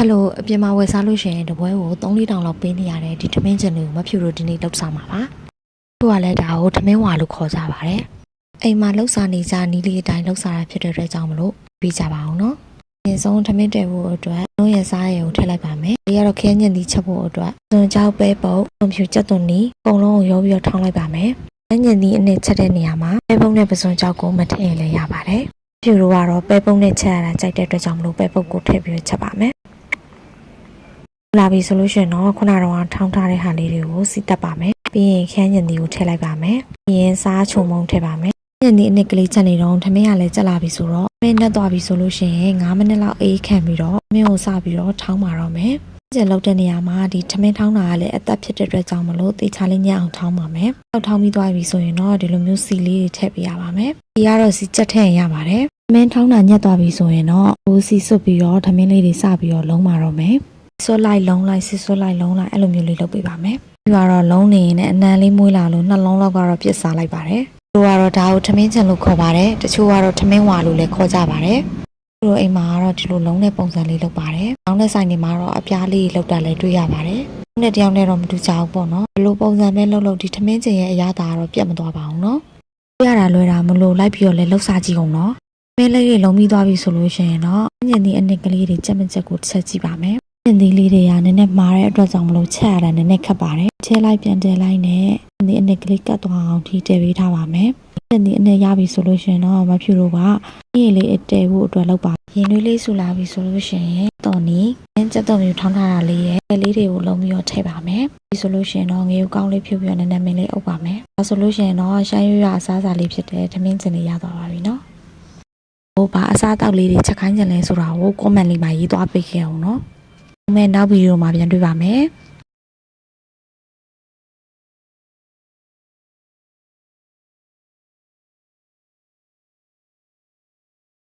ဟယ်လိုအပြင်မှာဝယ်စားလို့ရှိရင်တပွဲကို3-4တောင်လောက်ပေးနေရတယ်ဒီထမင်းကျင်လေးကိုမဖြူလို့ဒီနေ့လောက်စားမှာပါသူကလည်းဒါကိုထမင်းဝါလို့ခေါ်ကြပါတယ်အိမ်မှာလောက်စားနေကြနီးလေးအတိုင်းလောက်စားတာဖြစ်တဲ့အတွက်ကြောင့်မလို့ပြီးကြပါအောင်နော်အရင်ဆုံးထမင်းတဲဖို့အတွက်လုံးရစားရည်ကိုထည့်လိုက်ပါမယ်ဒီကတော့ခဲညင်သီးချက်ဖို့အတွက်စွန်ကြောက်ပဲပုတ်ပုံဖြူချက်သွန်နီအကုန်လုံးကိုရောပြီးတော့ထောင်းလိုက်ပါမယ်ခဲညင်သီးအနည်းချက်တဲ့နေရာမှာပဲပုံနဲ့ပစွန်ကြောက်ကိုမထည့်ရင်လည်းရပါတယ်ဖြူတို့ကတော့ပဲပုံနဲ့ချက်ရတာကြိုက်တဲ့အတွက်ကြောင့်မလို့ပဲပုတ်ကိုထည့်ပြီးတော့ချက်ပါမယ် လာပြီဆိုလို့ရှိရင်တော့ခုနကတော့ထောင်းထားတဲ့ဟာလေးတွေကိုစီတက်ပါမယ်ပြီးရင်ခန်းညင်ဒီကိုထည့်လိုက်ပါမယ်ပြီးရင်စားချုံမုံထည့်ပါမယ်ညင်ဒီအနစ်ကလေးချက်နေတော့ထမင်းကလည်းချက်လာပြီဆိုတော့မင်းနဲ့သွားပြီဆိုလို့ရှိရင်9မိနစ်လောက်အေးခံပြီးတော့မင်းကိုစပြီးတော့ထောင်းပါတော့မယ်ကျန်လောက်တဲ့နေရာမှာဒီထမင်းထောင်းတာကလည်းအသက်ဖြစ်တဲ့အတွက်ကြောင့်မလို့တေချာလေးညံ့အောင်ထောင်းပါမယ်။ထောက်ထောင်းပြီးသွားပြီဆိုရင်တော့ဒီလိုမျိုးစီလေးတွေထည့်ပေးရပါမယ်။ဒီကတော့စီချက်ထည့်ရင်ရပါတယ်။ထမင်းထောင်းတာညက်သွားပြီဆိုရင်တော့ဟိုစီစွတ်ပြီးတော့ထမင်းလေးတွေစပြီးတော့လုံးပါတော့မယ်။ ဆွတ်လိုက်လုံးလိုက်ဆစ်ဆွတ်လိုက်လုံးလိုက်အဲ့လိုမျိုးလေးလုပ်ပေးပါမယ်။ပြီးတော့လုံးနေရင်လည်းအနံလေးမွေးလာလို့နှလုံးလောက်ကတော့ပြစ်စားလိုက်ပါတယ်။တို့ကတော့ဒါကိုထမင်းချင်လို့ခေါ်ပါတယ်။တချို့ကတော့ထမင်းဝါလို့လည်းခေါ်ကြပါတယ်။တို့အိမ်မှာကတော့ဒီလိုလုံးတဲ့ပုံစံလေးလုပ်ပါတယ်။နောင်တဲ့ဆိုင်တွေမှာတော့အပြားလေးလောက်တာလည်းတွေ့ရပါတယ်။နဲ့တယောက်နဲ့တော့မတူကြဘူးပေါ့နော်။ဒီလိုပုံစံပဲလုပ်လို့ဒီထမင်းချင်ရဲ့အရာသာကတော့ပြတ်မသွားပါဘူးနော်။ပြရတာလွယ်တာမလို့လိုက်ပြီးတော့လည်းလှုပ်စားကြည့်အောင်နော်။မင်းလေးတွေလုံးပြီးသွားပြီဆိုလို့ရှိရင်တော့ညင်ဒီအနစ်ကလေးတွေကြက်မကြက်ကိုတစ်ချက်ကြည့်ပါမယ်။ ပြင်သီးလေးတွေကနည်းနည်းမာတဲ့အတွက်ကြောင့်မလို့ချက်ရတာနည်းနည်းခက်ပါတယ်။ချဲလိုက်ပြန်တဲလိုက်နဲ့ဒီအနစ်ကလေးကတ်သွားအောင်ထိတဲပေးထားပါမယ်။ပြင်သီးအနစ်ရပြီဆိုလို့ရှိရင်တော့မဖြူတော့ကဒီလေးအတဲဖို့အတွက်လောက်ပါ။ရင်သွေးလေးဆူလာပြီဆိုလို့ရှိရင်တော့နီစက်တော့မျိုးထောင်းထားတာလေးရဲ့လေးတွေကိုလုံးပြီးတော့ထည့်ပါမယ်။ဒီဆိုလို့ရှိရင်တော့ငရုတ်ကောင်းလေးဖြုတ်ပြီးတော့နည်းနည်းမင်းလေးအုပ်ပါမယ်။ဒါဆိုလို့ရှိရင်တော့ရှမ်းရွရအစားအစာလေးဖြစ်တဲ့ထမင်းစင်လေးရသွားပါပြီနော်။ဟိုဘာအစားအသောက်လေးတွေချက်ခိုင်းကြလဲဆိုတာကို comment လေးမှာရေးသွားပေးခဲ့အောင်နော်။ မဲ့နောက်ဗီဒီယိုမှာပြန်တွေ့ပါမယ်။